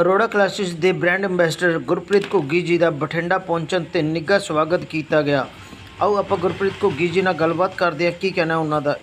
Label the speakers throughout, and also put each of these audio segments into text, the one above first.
Speaker 1: Arora classes ਦੇ brand ambassador Gurpreet Ghuggi ji ਦਾ ਬਠਿੰਡਾ ਪਹੁੰਚਣ ਤੇ ਨਿੱਘਾ ਸਵਾਗਤ ਕੀਤਾ ਗਿਆ। ਆਓ ਆਪਾਂ ਗੁਰਪ੍ਰੀਤ ਘੁੱਗੀ ਜੀ ਨਾਲ ਗੱਲਬਾਤ ਕਰਦੇ ਹਾਂ। ਕੀ ਕਹਿਣਾ ਉਹਨਾਂ ਦਾ?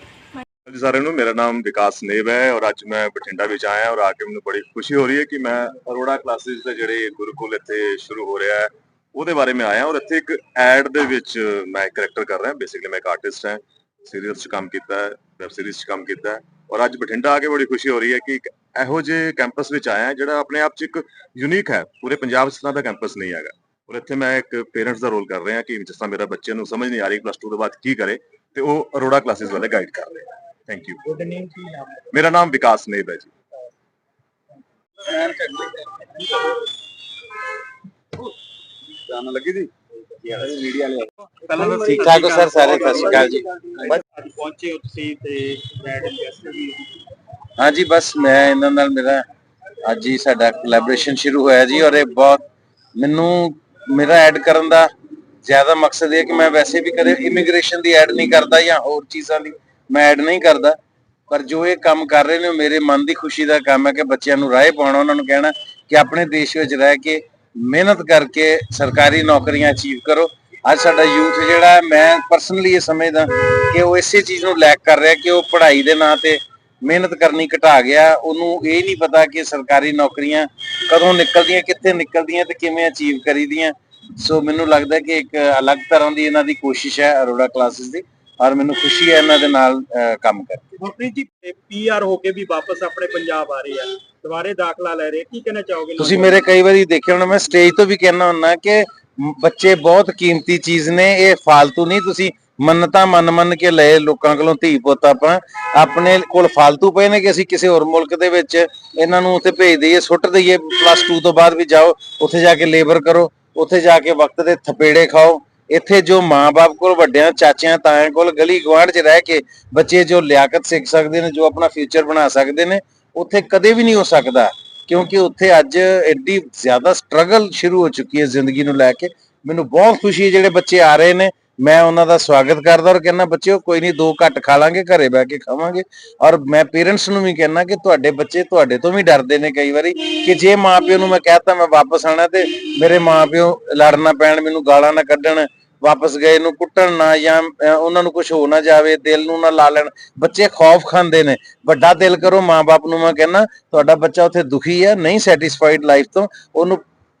Speaker 2: ਜੀ ਸਾਰਿਆਂ ਨੂੰ ਮੇਰਾ ਨਾਮ ਵਿਕਾਸ ਨੇਵ ਹੈ ਔਰ ਅੱਜ ਮੈਂ ਬਠਿੰਡਾ ਵਿੱਚ ਆਇਆ ਔਰ ਆ ਕੇ ਮੈਨੂੰ ਬੜੀ ਖੁਸ਼ੀ ਹੋ ਰਹੀ ਹੈ ਕਿ ਮੈਂ ਅਰੋੜਾ ਕਲਾਸਿਸ ਦੇ ਜਿਹੜੇ ਗੁਰੂਕੁਲ ਇੱਥੇ ਸ਼ੁਰੂ ਹੋ ਰਿਹਾ ਹੈ, ਉਹਦੇ ਬਾਰੇ ਮੈਂ ਆਇਆ ਔਰ ਇੱਥੇ ਇੱਕ ਐਡ ਦੇ ਵਿੱਚ ਮੈਂ ਇੱਕ ਕਰੈਕਟਰ ਕਰ ਰਿਹਾ ਬੇਸਿਕਲੀ ਮੈਂ ਇੱਕ ਆਰਟਿਸਟ ਹਾਂ ਸੀਰੀਅਲਸ 'ਚ ਕੰਮ ਕੀਤਾ ਹੈ ਵੈਬ ਸੀਰੀਜ਼ 'ਚ ਕੰਮ ਕੀਤਾ ਹੈ ਔਰ ਅੱਜ ਬਠਿੰਡਾ ਆ ਕੇ ਬੜੀ ਖੁਸ਼ੀ ਹੋ ਰਹੀ ਹੈ ਕਿ ਇੱਕ ਇਹੋ ਜਿਹੇ ਕੈਂਪਸ ਵਿੱਚ ਆਇਆ ਜਿਹੜਾ ਆਪਣੇ ਆਪ 'ਚ ਇੱਕ ਯੂਨੀਕ ਹੈ। ਪੂਰੇ ਪੰਜਾਬ 'ਚ ਇਸ ਤਰ੍ਹਾਂ ਦਾ ਕੈਂਪਸ ਨਹੀਂ ਹੈਗਾ। ਔਰ ਇੱਥੇ ਮੈਂ ਇੱਕ ਪੇਰੈਂਟਸ ਦਾ ਰੋਲ ਕਰ ਰਿਹਾ ਕਿ ਜਿਸ ਤਰ੍ਹਾਂ ਮੇਰਾ ਬੱਚੇ ਨੂੰ ਸਮਝ ਨਹੀਂ ਆ ਰਹੀ ਪਲੱਸ 2 ਤੋਂ ਬਾਅਦ ਕੀ ਕਰੇ ਤੇ ਉਹ ਅਰੋੜਾ ਕਲਾਸਿਸ ਵਾਲੇ ਗਾਈਡ ਕਰ ਰਹੇ ਥੈਂਕ ਯੂ
Speaker 1: ਤੁਹਾਡਾ ਨੇਮ ਕੀ ਨਾਮ
Speaker 2: ਮੇਰਾ ਨਾਮ ਵਿਕਾਸ ਨੇਬ ਹੈ ਜੀ। ਜਾਣ ਲੱਗੀ ਜੀ? ਮੀਡੀਆ ਨੇ
Speaker 3: ਪਹਿਲਾਂ ਠੀਕ ਠਾਕ ਹੋ ਸਰ ਸਾਰੇ ਸਤਿ ਸ਼੍ਰੀ ਅਕਾਲ ਜੀ।
Speaker 4: ਅੱਜ ਪਹੁੰਚੇ ਹੋ ਤੁਸੀਂ ਤੇ ਬ੍ਰੈਡ ਇੰਡਸਟਰੀ ਵੀ
Speaker 3: ਹਾਂਜੀ, ਬਸ ਮੈਂ ਇਹਨਾਂ ਨਾਲ ਮੇਰਾ ਅੱਜ ਹੀ ਸਾਡਾ ਕੋਲੈਬੋਰੇਸ਼ਨ ਸ਼ੁਰੂ ਹੋਇਆ ਜੀ ਔਰ ਇਹ ਬਹੁਤ ਮੈਨੂੰ, ਮੇਰਾ ਐਡ ਕਰਨ ਦਾ ਜ਼ਿਆਦਾ ਮਕਸਦ ਇਹ ਕਿ ਮੈਂ ਵੈਸੇ ਵੀ ਕਦੇ ਇਮੀਗ੍ਰੇਸ਼ਨ ਦੀ ਐਡ ਨਹੀਂ ਕਰਦਾ ਜਾਂ ਹੋਰ ਚੀਜ਼ਾਂ ਦੀ ਮੈਂ ਐਡ ਨਹੀਂ ਕਰਦਾ। ਪਰ ਜੋ ਇਹ ਕੰਮ ਕਰ ਰਹੇ ਨੇ ਉਹ ਮੇਰੇ ਮਨ ਦੀ ਖੁਸ਼ੀ ਦਾ ਕੰਮ ਹੈ ਕਿ ਬੱਚਿਆਂ ਨੂੰ ਰਾਹ ਪਾਉਣਾ, ਉਹਨਾਂ ਨੂੰ ਕਹਿਣਾ ਕਿ ਆਪਣੇ ਦੇਸ਼ ਵਿੱਚ ਰਹਿ ਕੇ ਮਿਹਨਤ ਕਰਕੇ ਸਰਕਾਰੀ ਨੌਕਰੀਆਂ ਅਚੀਵ ਕਰੋ। ਅੱਜ ਸਾਡਾ ਯੂਥ ਜਿਹੜਾ ਮੈਂ ਪਰਸਨਲੀ ਇਹ ਸਮਝਦਾ ਕਿ ਉਹ ਇਸੇ ਚੀਜ਼ ਨੂੰ ਲੈਕ ਕਰ ਰਿਹਾ ਕਿ ਉਹ ਪੜ੍ਹਾਈ ਦੇ ਨਾਂ ਤੇ ਮਿਹਨਤ ਕਰਨੀ ਘਟਾ ਗਿਆ ਉਹਨੂੰ ਇਹ ਨਹੀਂ ਪਤਾ ਕਿ ਸਰਕਾਰੀ ਨੌਕਰੀਆਂ ਕਦੋਂ ਨਿਕਲਦੀਆਂ ਕਿੱਥੇ ਨਿਕਲਦੀਆਂ ਤੇ ਕਿਵੇਂ ਅਚੀਵ ਕਰੀਦੀਆਂ। ਸੋ ਮੈਨੂੰ ਲੱਗਦਾ ਕਿ ਇੱਕ ਅਲੱਗ ਤਰ੍ਹਾਂ ਦੀ ਇਹਨਾਂ ਦੀ ਕੋਸ਼ਿਸ਼ ਹੈ ਅਰੋੜਾ ਕਲਾਸਿਸ ਦੀ ਔਰ ਮੈਨੂੰ ਖੁਸ਼ੀ ਹੈ ਇਹਨਾਂ ਦੇ ਨਾਲ ਕੰਮ ਕਰਕੇ।
Speaker 4: ਗੁਰਪ੍ਰੀਤ ਜੀ ਪੀਆਰ ਹੋ ਕੇ ਵੀ ਵਾਪਸ ਆਪਣੇ ਪੰਜਾਬ ਆ ਰਹੇ ਆ। ਦੁਬਾਰੇ ਦਾਖਲਾ ਲੈ ਰਹੇ ਕੀ ਕਹਿਣਾ ਚਾਹੋਗੇ
Speaker 3: ਤੁਸੀਂ ਮੇਰੇ ਕਈ ਵਾਰੀ ਦੇਖਿਆ ਹੋਣਾ ਮੈਂ ਸਟੇਜ ਤੋਂ ਵੀ ਕਹਿਣਾ ਹੁੰਨਾ ਕਿ ਬੱਚੇ ਬਹੁਤ ਕੀਮਤੀ ਚੀਜ਼ ਨੇ ਇਹ ਫालतू ਨਹੀਂ ਤੁਸੀਂ ਮੰਨਤਾ ਮੰਨ ਮੰਨ ਕੇ ਲਏ ਲੋਕਾਂ ਕੋਲੋਂ ਧੀ ਪੁੱਤ ਆਪਾਂ। ਆਪਣੇ ਕੋਲ ਫालतू ਪਏ ਨੇ ਕਿ ਅਸੀਂ ਕਿਸੇ ਹੋਰ ਮੁਲਕ ਦੇ ਵਿੱਚ ਇਹਨਾਂ ਨੂੰ ਉੱਥੇ ਭੇਜ ਦਈਏ, ਸੁੱਟ ਦਈਏ ਪਲੱਸ 2 ਤੋਂ ਬਾਅਦ ਵੀ ਜਾਓ, ਉੱਥੇ ਜਾ ਕੇ ਲੇਬਰ ਕਰੋ, ਉੱਥੇ ਜਾ ਕੇ ਵਕਤ ਦੇ ਥਪੇੜੇ ਖਾਓ। ਇੱਥੇ ਜੋ ਮਾਪੇ ਕੋਲ ਵੱਡਿਆਂ, ਚਾਚਿਆਂ, ਤਾਇਆਂ ਕੋਲ ਗਲੀ ਗਵਾਂਢ 'ਚ ਰਹਿ ਕੇ ਬੱਚੇ ਜੋ ਲਿਆਕਤ ਸਿੱਖ ਸਕਦੇ ਨੇ, ਜੋ ਆਪਣਾ ਫਿਊਚਰ ਬਣਾ ਸਕਦੇ ਨੇ, ਉੱਥੇ ਕਦੇ ਵੀ ਨਹੀਂ ਹੋ ਸਕਦਾ। ਕਿਉਂਕਿ ਉੱਥੇ ਅੱਜ ਐਡੀ ਜ਼ਿਆਦਾ ਸਟਰਗਲ ਸ਼ੁਰੂ ਹੋ ਚੁੱਕੀ ਹੈ ਜ਼ਿੰਦਗੀ ਨੂੰ ਲੈ ਕੇ। ਮੈਨੂੰ ਬਹੁਤ ਖੁਸ਼ੀ ਹੈ ਜਿਹੜੇ ਬੱਚੇ ਆ ਰਹੇ ਨੇ। ਮੈਂ ਉਹਨਾਂ ਦਾ ਸਵਾਗਤ ਕਰਦਾ ਔਰ ਕਹਿੰਦਾ, ਬੱਚਿਓ, ਕੋਈ ਨਹੀਂ, ਦੋ ਘੱਟ ਖਾ ਲਾਂਗੇ, ਘਰੇ ਬਹਿ ਕੇ ਖਾਵਾਂਗੇ। ਔਰ ਮੈਂ ਪੇਰੈਂਟਸ ਨੂੰ ਵੀ ਕਹਿੰਦਾ ਕਿ ਤੁਹਾਡੇ ਬੱਚੇ ਤੁਹਾਡੇ ਤੋਂ ਵੀ ਡਰਦੇ ਨੇ ਕਈ ਵਾਰੀ ਕਿ ਜੇ ਮਾਪਿਓ ਨੂੰ ਮੈਂ ਕਹਤਾ ਮੈਂ ਵਾਪਸ ਆਣਾ ਤੇ ਮੇਰੇ ਮਾਪਿਓ ਲੜਨਾ ਪੈਣ, ਮੈਨੂੰ ਗਾਲਾਂ ਨਾ ਕੱਢਣ, ਵਾਪਸ ਗਏ ਨੂੰ ਕੁੱਟਣ ਨਾ ਜਾਂ ਉਹਨਾਂ ਨੂੰ ਕੁਝ ਹੋ ਨਾ ਜਾਵੇ, ਦਿਲ ਨੂੰ ਨਾ ਲਾ ਲੈਣ। ਬੱਚੇ ਖੌਫ ਖਾਂਦੇ ਨੇ। ਵੱਡਾ ਦਿਲ ਕਰੋ ਮਾਪੇ ਨੂੰ ਮੈਂ ਕਹਿੰਦਾ, ਤੁਹਾਡਾ ਬੱਚਾ ਉੱਥੇ ਦੁਖੀ ਹੈ, ਨਹੀਂ ਸੈਟੀਸਫਾਈਡ ਲਾਈਫ ਤੋਂ, ਉਹਨੂੰ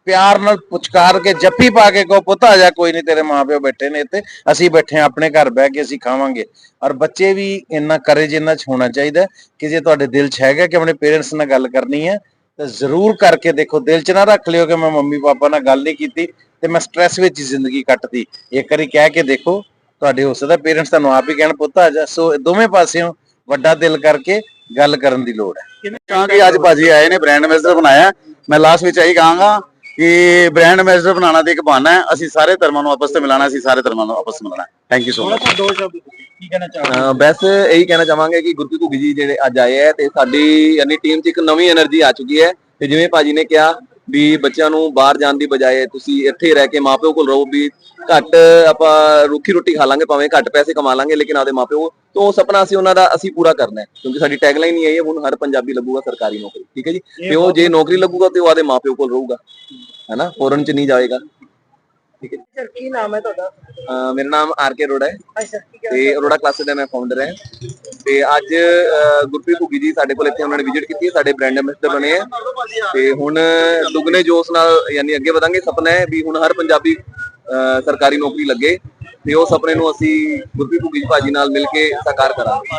Speaker 3: ਪਿਆਰ ਨਾਲ ਪੁਚਕਾਰ ਕੇ ਜੱਫੀ ਪਾ ਕੇ ਕਹੋ, ਪੁੱਤ, ਆ ਜਾ, ਕੋਈ ਨਹੀਂ, ਤੇਰੇ ਮਾਪਿਓ ਬੈਠੇ ਨੇ ਇੱਥੇ। ਅਸੀਂ ਬੈਠੇ ਹਾਂ, ਆਪਣੇ ਘਰ ਬਹਿ ਕੇ ਅਸੀਂ ਖਾਵਾਂਗੇ। ਔਰ ਬੱਚੇ ਵੀ ਇੰਨਾ ਕਰੇਜ ਇਹਨਾਂ 'ਚ ਹੋਣਾ ਚਾਹੀਦਾ ਕਿ ਜੇ ਤੁਹਾਡੇ ਦਿਲ 'ਚ ਹੈਗਾ ਕਿ ਆਪਣੇ ਪੇਰੈਂਟਸ ਨਾਲ ਗੱਲ ਕਰਨੀ ਹੈ, ਤਾਂ ਜ਼ਰੂਰ ਕਰਕੇ ਦੇਖੋ, ਦਿਲ 'ਚ ਨਾ ਰੱਖ ਲਿਓ ਕਿ ਮੈਂ ਮੰਮੀ, ਪਾਪਾ ਨਾਲ ਗੱਲ ਨਹੀਂ ਕੀਤੀ ਤੇ ਮੈਂ ਸਟ੍ਰੈਸ ਵਿੱਚ ਹੀ ਜ਼ਿੰਦਗੀ ਕੱਟਦੀ ਇੱਕ ਵਾਰੀ ਕਹਿ ਕੇ ਦੇਖੋ, ਤੁਹਾਡੇ ਹੋ ਸਕਦਾ ਪੇਰੈਂਟਸ ਤੁਹਾਨੂੰ ਆਪ ਹੀ ਕਹਿਣ, ਪੁੱਤ, ਆ ਜਾ। ਸੋ ਦੋਵੇਂ ਪਾਸਿਓਂ ਵੱਡਾ ਦਿਲ ਕਰਕੇ ਗੱਲ ਕਰਨ ਦੀ ਲੋੜ ਹੈ।
Speaker 5: ਕਿਉਂਕਿ ਅੱਜ ਭਾਜੀ ਆਏ ਨੇ ਬ੍ਰਾਂਡ ਐਂਬੈਸਡਰ ਬਣਾਇਆ। ਮੈਂ ਲਾਸਟ ਵਿੱਚ ਇਹੀ ਕਹਾਂਗਾ ਕਿ ਬ੍ਰਾਂਡ ਐਮਬੈਸਡਰ ਬਣਾਉਣਾ ਤੇ ਇੱਕ ਬਹਾਨਾ ਹੈ। ਅਸੀਂ ਸਾਰੇ ਧਰਮਾਂ ਨੂੰ ਆਪਸ ਤੇ ਮਿਲਾਣਾ ਅਸੀਂ ਸਾਰੇ ਧਰਮਾਂ ਨੂੰ ਆਪਸ ਮਿਲਾਣਾ ਥੈਂਕ ਯੂ ਸੋ ਮਚ
Speaker 4: ਕੀ ਕਹਿਣਾ ਚਾਹੋਗੇ?
Speaker 6: ਬਸ ਇਹੀ ਕਹਿਣਾ ਚਾਹਾਂਗੇ ਜਿਹੜੇ ਅੱਜ ਆਏ ਹੈ ਤੇ ਸਾਡੀ ਯਾਨੀ ਟੀਮ 'ਚ ਇੱਕ ਨਵੀਂ એનર્ਜੀ ਆ ਚੁੱਕੀ ਹੈ। ਤੇ ਜਿਵੇਂ ਭਾਜੀ ਨੇ ਕਿਹਾ ਵੀ ਬੱਚਿਆਂ ਨੂੰ ਬਾਹਰ ਜਾਣ ਦੀ ਬਜਾਏ ਤੁਸੀਂ ਇੱਥੇ ਰਹਿ ਕੇ ਮਾਪਿਓ ਕੋਲ ਰਹੋ ਵੀ ਘੱਟ ਆਪਾਂ ਰੁੱਖੀ ਰੋਟੀ ਖਾ ਲਾਂਗੇ ਭਾਵੇਂ ਘੱਟ ਪੈਸੇ ਕਮਾ ਲਾਂਗੇ ਲੇਕਿਨ ਆਪਦੇ ਮਾਪਿਓ ਤੋਂ ਉਹ ਸੁਪਨਾ ਅਸੀਂ ਉਹਨਾਂ ਦਾ ਅਸੀਂ ਪੂਰਾ ਕਰਨਾ ਹੈ ਕਿਉਂਕਿ ਸਾਡੀ ਟੈਗਲਾਈਨ ਹੀ ਇਹ ਹੈ ਹੁਣ ਹਰ ਪੰਜਾਬੀ ਲੱਗੂਗਾ ਸਰਕਾਰੀ ਨੌਕਰੀ ਠੀਕ ਹੈ ਜੀ? ਤੇ ਉਹ ਜੇ ਨੌਕਰੀ ਲੱਗੂਗਾ ਤੇ ਉਹ ਆਪਦੇ ਮਾਪਿਓ ਕੋਲ ਰਹੂਗਾ ਹੈਨਾ? ਫੋਰਨ 'ਚ ਨਹੀਂ ਜਾਏਗਾ।
Speaker 1: ਸਰ ਕੀ ਨਾਮ ਹੈ ਤੁਹਾਡਾ?
Speaker 6: ਅਹ ਮੇਰਾ ਨਾਮ ਆਰ ਕੇ ਅਰੋੜਾ ਹੈ।
Speaker 1: ਅੱਛਾ ਕੀ
Speaker 6: ਤੇ ਅਰੋੜਾ ਕਲਾਸਿਸ ਦਾ ਮੈਂ ਫਾਊਂਡਰ ਹਾਂ। ਤੇ ਅੱਜ ਗੁਰਪ੍ਰੀਤ ਘੁੱਗੀ ਜੀ ਸਾਡੇ ਕੋਲ ਇੱਥੇ ਉਹਨਾਂ ਨੇ ਵਿਜ਼ਿਟ ਕੀਤੀ ਹੈ ਸਾਡੇ ਬ੍ਰਾਂਡ ਐਂਬੈਸਡਰ ਬਣੇ ਆ ਤੇ ਹੁਣ ਦੁੱਗਣੇ ਜੋਸ਼ ਨਾਲ ਯਾਨੀ ਅੱਗੇ ਵਧਾਂਗੇ ਸੁਪਨਾ ਹੈ ਵੀ ਹੁਣ ਹਰ ਪੰਜਾਬੀ ਸਰਕਾਰੀ ਨੌਕਰੀ ਲੱਗੇ। ਤੇ ਉਹ ਸੁਪਨੇ ਨੂੰ ਅਸੀਂ ਗੁਰਪ੍ਰੀਤ ਘੁੱਗੀ ਭਾਜੀ ਨਾਲ ਮਿਲ ਕੇ ਸਾਕਾਰ ਕਰਾਂਗੇ।